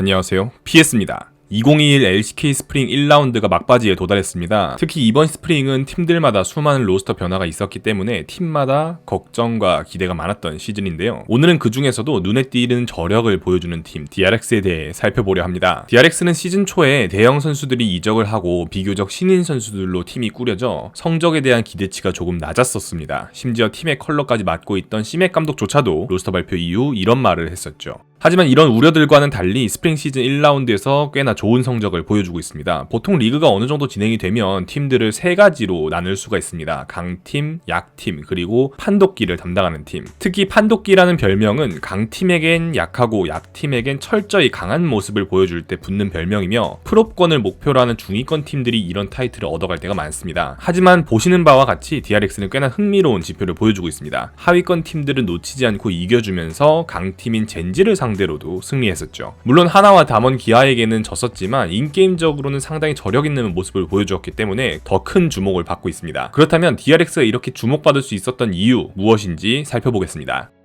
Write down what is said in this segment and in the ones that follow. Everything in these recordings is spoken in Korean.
안녕하세요. PS입니다. 2021 LCK 스프링 1라운드가 막바지에 도달했습니다. 특히 이번 스프링은 팀들마다 수많은 로스터 변화가 있었기 때문에 팀마다 걱정과 기대가 많았던 시즌인데요. 오늘은 그 중에서도 눈에 띄는 저력을 보여주는 팀 DRX에 대해 살펴보려 합니다. DRX는 시즌 초에 대형 선수들이 이적을 하고 비교적 신인 선수들로 팀이 꾸려져 성적에 대한 기대치가 조금 낮았었습니다. 심지어 팀의 컬러까지 맡고 있던 시맥 감독조차도 로스터 발표 이후 이런 말을 했었죠. 하지만 이런 우려들과는 달리 스프링 시즌 1라운드에서 꽤나 좋은 성적을 보여주고 있습니다. 보통 리그가 어느 정도 진행이 되면 팀들을 세 가지로 나눌 수가 있습니다. 강팀, 약팀, 그리고 판독기를 담당하는 팀. 특히 판독기라는 별명은 강팀에겐 약하고 약팀에겐 철저히 강한 모습을 보여줄 때 붙는 별명이며 프로권을 목표로 하는 중위권 팀들이 이런 타이틀을 얻어갈 때가 많습니다. 하지만 보시는 바와 같이 DRX는 꽤나 흥미로운 지표를 보여주고 있습니다. 하위권 팀들은 놓치지 않고 이겨주면서 강팀인 젠지를 상대로 도 승리했었죠. 물론 하나와 담원 기아에게는 졌었지만 인게임적으로는 상당히 저력 있는 모습을 보여주었기 때문에 더 큰 주목을 받고 있습니다. 그렇다면 DRX가 이렇게 주목받을 수 있었던 이유 무엇인지 살펴보겠습니다.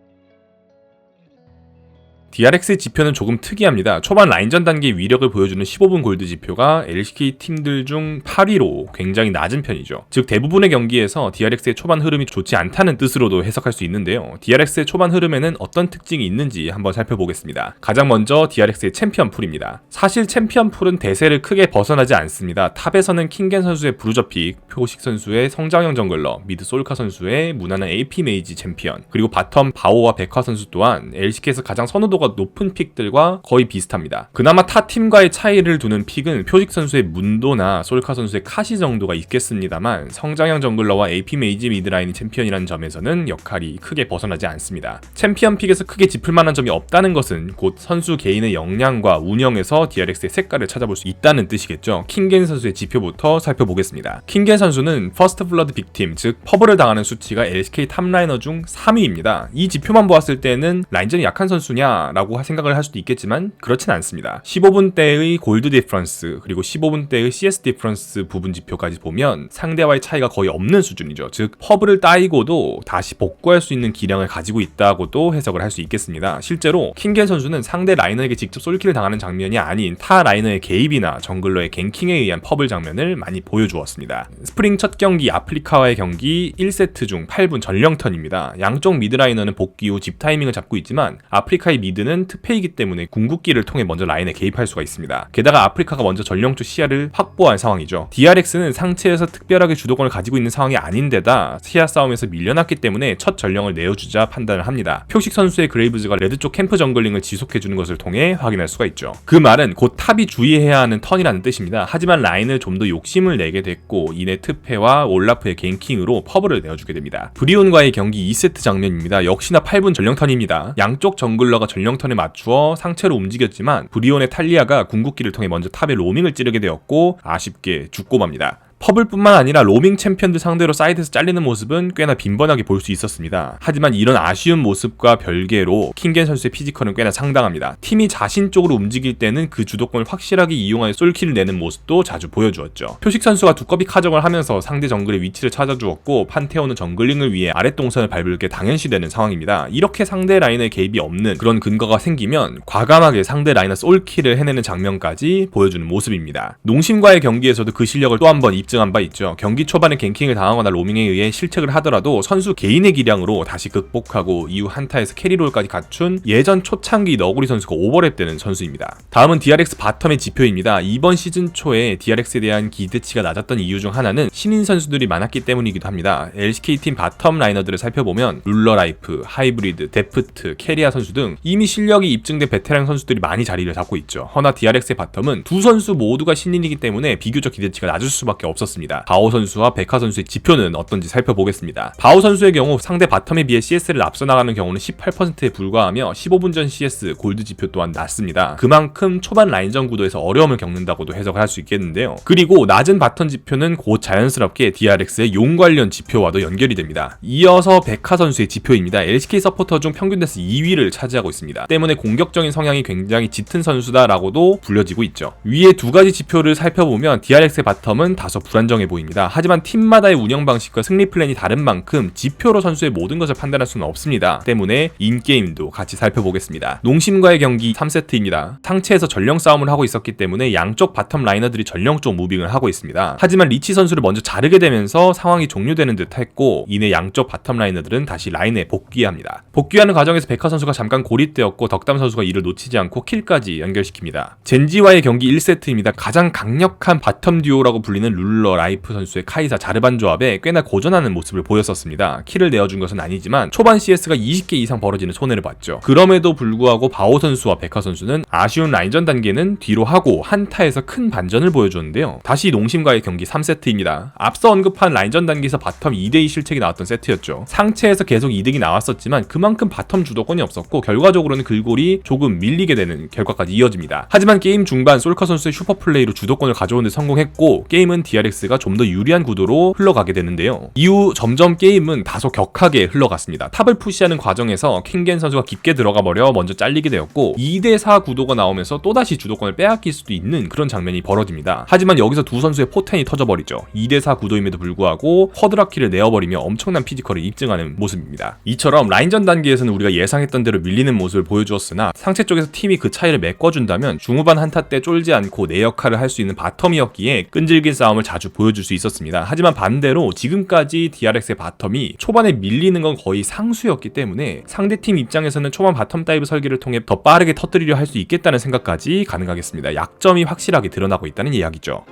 DRX의 지표는 조금 특이합니다. 초반 라인전 단계 위력을 보여주는 15분 골드 지표가 LCK 팀들 중 8위로 굉장히 낮은 편이죠. 즉 대부분의 경기에서 DRX의 초반 흐름이 좋지 않다는 뜻으로도 해석할 수 있는데요. DRX의 초반 흐름에는 어떤 특징이 있는지 한번 살펴보겠습니다. 가장 먼저 DRX의 챔피언 풀입니다. 사실 챔피언 풀은 대세를 크게 벗어나지 않습니다. 탑에서는 킹겐 선수의 브루저 픽, 표식 선수의 성장형 정글러, 미드 솔카 선수의 무난한 AP 메이지 챔피언, 그리고 바텀 바오와 백화 선수 또한 LCK에서 가장 선호도가 높은 픽들과 거의 비슷합니다. 그나마 타 팀과의 차이를 두는 픽은 표식 선수의 문도나 솔카 선수의 카시 정도가 있겠습니다만 성장형 정글러와 AP 메이지 미드라인이 챔피언이라는 점에서는 역할이 크게 벗어나지 않습니다. 챔피언 픽에서 크게 짚을 만한 점이 없다는 것은 곧 선수 개인의 역량과 운영에서 DRX의 색깔을 찾아볼 수 있다는 뜻이겠죠. 킹겐 선수의 지표부터 살펴보겠습니다. 킹겐 선수는 퍼스트 블러드 빅팀, 즉 퍼블을 당하는 수치가 LCK 탑라이너 중 3위입니다. 이 지표만 보았을 때는 라인전이 약한 선수냐 라고 생각을 할 수도 있겠지만 그렇진 않습니다. 15분 대의 골드 디퍼런스 그리고 15분 대의 CS 디퍼런스 부분 지표까지 보면 상대와의 차이가 거의 없는 수준이죠. 즉 퍼블을 따이고도 다시 복구할 수 있는 기량을 가지고 있다고도 해석을 할 수 있겠습니다. 실제로 킹겐 선수는 상대 라이너에게 직접 솔킬을 당하는 장면이 아닌 타 라이너의 개입이나 정글러의 갱킹에 의한 퍼블 장면을 많이 보여주었습니다. 스프링 첫 경기 아프리카와의 경기 1세트 중 8분 전령턴입니다. 양쪽 미드라이너는 복귀 후 집 타이밍을 잡고 있지만 아프리카의 미드 는 특패이기 때문에 궁극기를 통해 먼저 라인에 개입할 수가 있습니다. 게다가 아프리카가 먼저 전령 쪽 시야를 확보한 상황이죠. DRX는 상체에서 특별하게 주도권을 가지고 있는 상황이 아닌데다 시야 싸움에서 밀려났기 때문에 첫 전령을 내어주자 판단을 합니다. 표식 선수의 그레이브즈가 레드 쪽 캠프 정글링을 지속해주는 것을 통해 확인할 수가 있죠. 그 말은 곧 탑이 주의해야 하는 턴이라는 뜻입니다. 하지만 라인을 좀 더 욕심을 내게 됐고 이내 트페와 올라프의 갱킹으로 퍼블을 내어주게 됩니다. 브리온과의 경기 2세트 장면입니다. 역시나 8분 전령턴입니다. 양쪽 정글러가 전령 턴에 맞추어 상체로 움직였지만 브리온의 탈리아가 궁극기를 통해 먼저 탑에 로밍을 찌르게 되었고 아쉽게 죽고 맙니다. 퍼블뿐만 아니라 로밍 챔피언들 상대로 사이드에서 잘리는 모습은 꽤나 빈번하게 볼 수 있었습니다. 하지만 이런 아쉬운 모습과 별개로 킹겐 선수의 피지컬은 꽤나 상당합니다. 팀이 자신 쪽으로 움직일 때는 그 주도권을 확실하게 이용하여 솔킬을 내는 모습도 자주 보여주었죠. 표식 선수가 두꺼비 카정을 하면서 상대 정글의 위치를 찾아주었고 판테온은 정글링을 위해 아랫동선을 밟을 게 당연시되는 상황입니다. 이렇게 상대 라인의 개입이 없는 그런 근거가 생기면 과감하게 상대 라인의 솔킬을 해내는 장면까지 보여주는 모습입니다. 농심과의 경기에서도 그 실력을 또 한 번 입증 한 바 있죠. 경기 초반에 갱킹을 당하거나 로밍에 의해 실책을 하더라도 선수 개인의 기량으로 다시 극복하고 이후 한타에서 캐리롤까지 갖춘 예전 초창기 너구리 선수가 오버랩 되는 선수입니다. 다음은 DRX 바텀의 지표입니다. 이번 시즌 초에 DRX에 대한 기대치가 낮았던 이유 중 하나는 신인 선수들이 많았기 때문이기도 합니다. LCK 팀 바텀 라이너들을 살펴보면 룰러라이프, 하이브리드, 데프트, 캐리아 선수 등 이미 실력이 입증된 베테랑 선수들이 많이 자리를 잡고 있죠. 허나 DRX의 바텀은 두 선수 모두가 신인이기 때문에 비교적 기대치가 낮을 수밖에 없었습니다. 바오 선수와 백화 선수의 지표는 어떤지 살펴보겠습니다. 바오 선수의 경우 상대 바텀에 비해 CS를 앞서 나가는 경우는 18%에 불과하며 15분 전 CS 골드 지표 또한 낮습니다. 그만큼 초반 라인전 구도에서 어려움을 겪는다고도 해석을 할수 있겠는데요. 그리고 낮은 바텀 지표는 곧 자연스럽게 DRX의 용 관련 지표와도 연결이 됩니다. 이어서 백화 선수의 지표입니다. LCK 서포터 중 평균 데스 2위를 차지하고 있습니다. 때문에 공격적인 성향이 굉장히 짙은 선수다라고도 불려지고 있죠. 위에 두 가지 지표를 살펴보면 DRX의 바텀은 다소 불안정해 보입니다. 하지만 팀마다의 운영 방식과 승리 플랜이 다른 만큼 지표로 선수의 모든 것을 판단할 수는 없습니다. 때문에 인게임도 같이 살펴보겠습니다. 농심과의 경기 3세트입니다. 상체에서 전령 싸움을 하고 있었기 때문에 양쪽 바텀 라이너들이 전령 쪽 무빙을 하고 있습니다. 하지만 리치 선수를 먼저 자르게 되면서 상황이 종료되는 듯 했고 이내 양쪽 바텀 라이너들은 다시 라인에 복귀합니다. 복귀하는 과정에서 백화 선수가 잠깐 고립되었고 덕담 선수가 이를 놓치지 않고 킬까지 연결시킵니다. 젠지와의 경기 1세트입니다. 가장 강력한 바텀 듀오라고 불리는 룰러 라이프 선수의 카이사 자르반 조합에 꽤나 고전하는 모습을 보였었습니다. 킬을 내어준 것은 아니지만 초반 CS가 20개 이상 벌어지는 손해를 봤죠. 그럼에도 불구하고 바오 선수와 백화 선수는 아쉬운 라인전 단계는 뒤로 하고 한타에서 큰 반전을 보여줬는데요. 다시 농심과의 경기 3세트입니다. 앞서 언급한 라인전 단계에서 바텀 2대2 실책이 나왔던 세트였죠. 상체에서 계속 이득이 나왔었지만 그만큼 바텀 주도권이 없었고 결과적으로는 글골이 조금 밀리게 되는 결과까지 이어집니다. 하지만 게임 중반 솔카 선수의 슈퍼플레이로 주도권을 가져오는 데 성공했고 게임은 DRX가 좀 더 유리한 구도로 흘러가게 되는데요. 이후 점점 게임은 다소 격하게 흘러갔습니다. 탑을 푸시하는 과정에서 킹겐 선수가 깊게 들어가 버려 먼저 잘리게 되었고 2대4 구도가 나오면서 또다시 주도권을 빼앗길 수도 있는 그런 장면이 벌어집니다. 하지만 여기서 두 선수의 포텐이 터져버리죠. 2대4 구도임에도 불구하고 허드라키를 내어버리며 엄청난 피지컬을 입증하는 모습입니다. 이처럼 라인전 단계에서는 우리가 예상했던 대로 밀리는 모습을 보여주었으나 상체 쪽에서 팀이 그 차이를 메꿔준다면 중후반 한타 때 쫄지 않고 내 역할을 할 수 있는 바텀이었기에 끈질긴 싸움을 자주 보여줄 수 있었습니다. 하지만 반대로 지금까지 DRX의 바텀이 초반에 밀리는 건 거의 상수였기 때문에 상대팀 입장에서는 초반 바텀 다이브 설계를 통해 더 빠르게 터뜨리려 할 수 있겠다는 생각까지 가능하겠습니다. 약점이 확실하게 드러나고 있다는 이야기죠.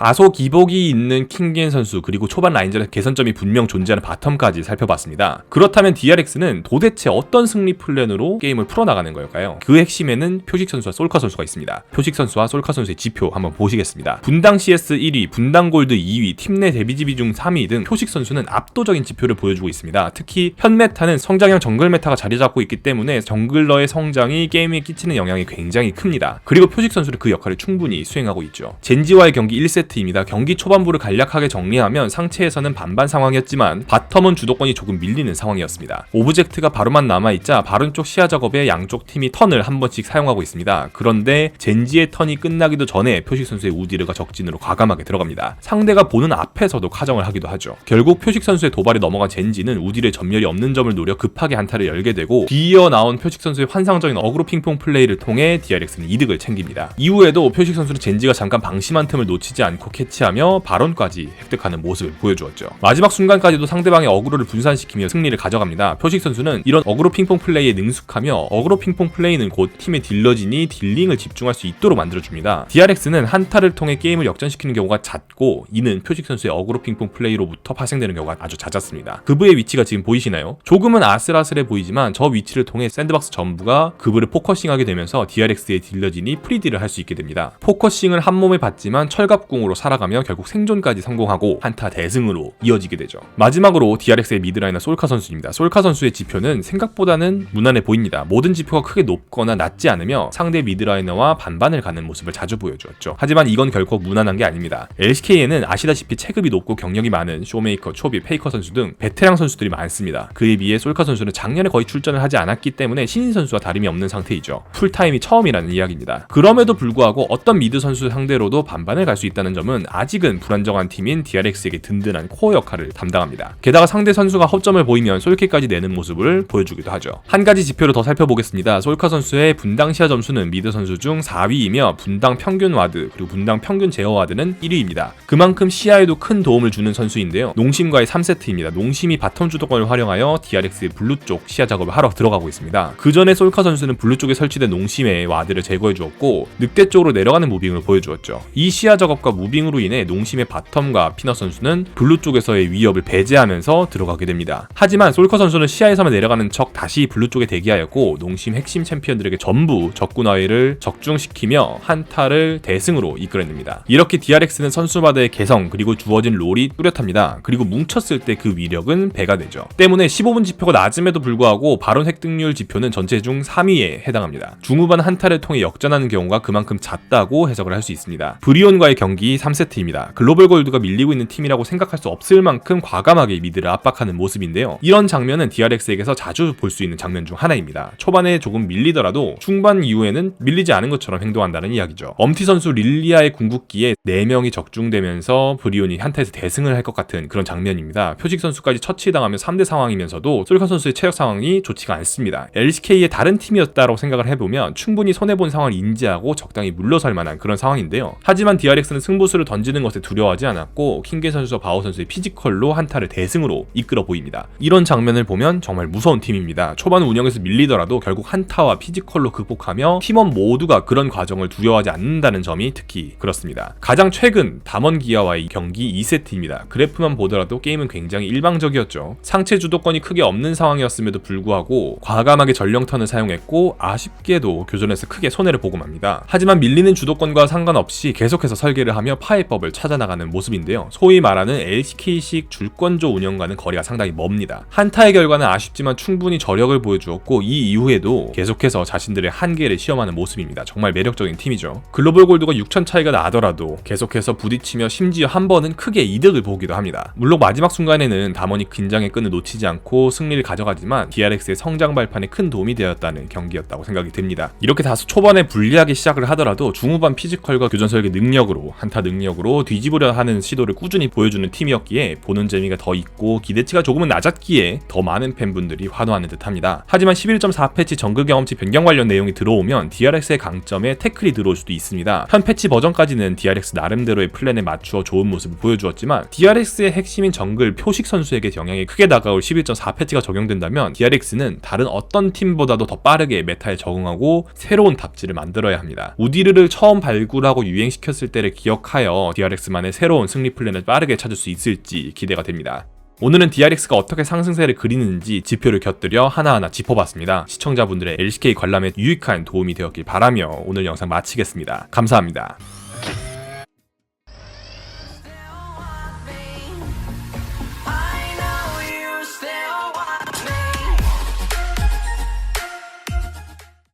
다소 기복이 있는 킹겐 선수 그리고 초반 라인전에서 개선점이 분명 존재하는 바텀까지 살펴봤습니다. 그렇다면 DRX는 도대체 어떤 승리 플랜으로 게임을 풀어나가는 걸까요? 그 핵심에는 표식 선수와 솔카 선수가 있습니다. 표식 선수와 솔카 선수의 지표 한번 보시겠습니다. 분당 CS 1위, 분당 골드 2위, 팀 내 데뷔지 비중 3위 등 표식 선수는 압도적인 지표를 보여주고 있습니다. 특히 현 메타는 성장형 정글 메타가 자리 잡고 있기 때문에 정글러의 성장이 게임에 끼치는 영향이 굉장히 큽니다. 그리고 표식 선수는 그 역할을 충분히 수행하고 있죠. 젠지와의 경기 1세트 세트입니다. 경기 초반부를 간략하게 정리하면 상체에서는 반반 상황이었지만 바텀은 주도권이 조금 밀리는 상황이었습니다. 오브젝트가 바로만 남아있자 바른 쪽 시야 작업에 양쪽 팀이 턴을 한 번씩 사용하고 있습니다. 그런데 젠지의 턴이 끝나기도 전에 표식 선수의 우디르가 적진으로 과감하게 들어갑니다. 상대가 보는 앞에서도 카정을 하기도 하죠. 결국 표식 선수의 도발에 넘어간 젠지는 우디르의 전멸이 없는 점을 노려 급하게 한타를 열게 되고 뒤이어 나온 표식 선수의 환상적인 어그로 핑퐁 플레이를 통해 DRX는 이득을 챙깁니다. 이후에도 표식 선수는 젠지가 잠깐 방심한 틈을 놓치지 않고 않고 캐치하며 발언까지 획득하는 모습을 보여주었죠. 마지막 순간까지도 상대방의 어그로를 분산시키며 승리를 가져갑니다. 표식 선수는 이런 어그로 핑퐁 플레이에 능숙하며 어그로 핑퐁 플레이는 곧 팀의 딜러진이 딜링을 집중할 수 있도록 만들어줍니다. DRX는 한타를 통해 게임을 역전시키는 경우가 잦고 이는 표식 선수의 어그로 핑퐁 플레이로부터 파생되는 경우가 아주 잦았습니다. 그브의 위치가 지금 보이시나요? 조금은 아슬아슬해 보이지만 저 위치를 통해 샌드박스 전부가 그브를 포커싱하게 되면서 DRX의 딜러진이 프리딜을 할수 있게 됩니다. 포커싱을 한 몸에 받지만 철갑궁으로 살아가며 결국 생존까지 성공하고 한타 대승으로 이어지게 되죠. 마지막으로 DRX의 미드라이너 솔카 선수입니다. 솔카 선수의 지표는 생각보다는 무난해 보입니다. 모든 지표가 크게 높거나 낮지 않으며 상대 미드라이너와 반반을 가는 모습을 자주 보여주었죠. 하지만 이건 결코 무난한 게 아닙니다. LCK에는 아시다시피 체급이 높고 경력이 많은 쇼메이커, 초비, 페이커 선수 등 베테랑 선수들이 많습니다. 그에 비해 솔카 선수는 작년에 거의 출전을 하지 않았기 때문에 신인 선수와 다름이 없는 상태이죠. 풀타임이 처음이라는 이야기입니다. 그럼에도 불구하고 어떤 미드 선수 상대로도 반반을 갈 수 있다는 점은 점은 아직은 불안정한 팀인 DRX에게 든든한 코어 역할을 담당합니다. 게다가 상대 선수가 허점을 보이면 솔킬까지 내는 모습을 보여주기도 하죠. 한 가지 지표를 더 살펴보겠습니다. 솔카 선수의 분당 시야 점수는 미드 선수 중 4위이며 분당 평균 와드 그리고 분당 평균 제어 와드는 1위입니다. 그만큼 시야에도 큰 도움을 주는 선수인데요. 농심과의 3세트입니다. 농심이 바텀 주도권을 활용하여 DRX의 블루 쪽 시야 작업을 하러 들어가고 있습니다. 그 전에 솔카 선수는 블루 쪽에 설치된 농심의 와드를 제거해 주었고 늑대 쪽으로 내려가는 무빙을 보여주었죠. 이 시야 작업과 무빙 무빙으로 인해 농심의 바텀과 피너 선수는 블루 쪽에서의 위협을 배제하면서 들어가게 됩니다. 하지만 솔커 선수는 시야에서만 내려가는 척 다시 블루 쪽에 대기하였고 농심 핵심 챔피언들에게 전부 적군화위를 적중시키며 한타를 대승으로 이끌어냅니다. 이렇게 DRX는 선수마다의 개성 그리고 주어진 롤이 뚜렷합니다. 그리고 뭉쳤을 때 그 위력은 배가 되죠. 때문에 15분 지표가 낮음에도 불구하고 발언 획득률 지표는 전체 중 3위에 해당합니다. 중후반 한타를 통해 역전하는 경우가 그만큼 잦다고 해석을 할 수 있습니다. 브리온과의 경기 경기 3세트입니다. 글로벌 골드가 밀리고 있는 팀이라고 생각할 수 없을 만큼 과감하게 미드를 압박하는 모습인데요. 이런 장면은 DRX에게서 자주 볼 수 있는 장면 중 하나입니다. 초반에 조금 밀리더라도 중반 이후에는 밀리지 않은 것처럼 행동한다는 이야기죠. 엄티 선수 릴리아의 궁극기에 4명이 적중되면서 브리온이 한타에서 대승을 할 것 같은 그런 장면입니다. 표식 선수까지 처치당하며 3대 상황이면서도 솔카 선수의 체력 상황이 좋지가 않습니다. LCK의 다른 팀이었다고 생각을 해보면 충분히 손해본 상황을 인지하고 적당히 물러설 만한 그런 상황인데요. 하지만 DRX는 승부 수를 던지는 것에 두려워하지 않았고 킹게 선수와 바오 선수의 피지컬로 한타를 대승으로 이끌어 보입니다. 이런 장면을 보면 정말 무서운 팀입니다. 초반 운영에서 밀리더라도 결국 한타와 피지컬로 극복하며 팀원 모두가 그런 과정을 두려워하지 않는다는 점이 특히 그렇습니다. 가장 최근 담원 기아와의 경기 2세트입니다. 그래프만 보더라도 게임은 굉장히 일방적이었죠. 상체 주도권이 크게 없는 상황이었음에도 불구하고 과감하게 전령턴을 사용했고 아쉽게도 교전에서 크게 손해를 보고 맙니다. 하지만 밀리는 주도권과 상관없이 계속해서 설계를 하며 파해법을 찾아나가는 모습인데요. 소위 말하는 LCK식 줄권조 운영과는 거리가 상당히 멉니다. 한타의 결과는 아쉽지만 충분히 저력을 보여주었고 이 이후에도 계속해서 자신들의 한계를 시험하는 모습입니다. 정말 매력적인 팀이죠. 글로벌 골드가 6천 차이가 나더라도 계속해서 부딪히며 심지어 한 번은 크게 이득을 보기도 합니다. 물론 마지막 순간에는 담원이 긴장의 끈을 놓치지 않고 승리를 가져가지만 DRX의 성장 발판에 큰 도움이 되었다는 경기였다고 생각이 듭니다. 이렇게 다소 초반에 불리하게 시작을 하더라도 중후반 피지컬과 교전 설계 능력으로 한타 능력으로 뒤집으려 하는 시도를 꾸준히 보여주는 팀이었기에 보는 재미가 더 있고 기대치가 조금은 낮았기에 더 많은 팬분들이 환호하는 듯합니다. 하지만 11.4 패치 정글 경험치 변경 관련 내용이 들어오면 DRX의 강점에 태클이 들어올 수도 있습니다. 현 패치 버전까지는 DRX 나름대로의 플랜에 맞추어 좋은 모습을 보여주었지만 DRX의 핵심인 정글 표식 선수에게 영향이 크게 다가올 11.4 패치가 적용된다면 DRX는 다른 어떤 팀보다도 더 빠르게 메타에 적응하고 새로운 답지를 만들어야 합니다. 우디르를 처음 발굴하고 유행시켰을 때를 기억 하여 DRX만의 새로운 승리 플랜을 빠르게 찾을 수 있을지 기대가 됩니다. 오늘은 DRX가 어떻게 상승세를 그리는지 지표를 곁들여 하나하나 짚어봤습니다. 시청자분들의 LCK 관람에 유익한 도움이 되었길 바라며 오늘 영상 마치겠습니다. 감사합니다.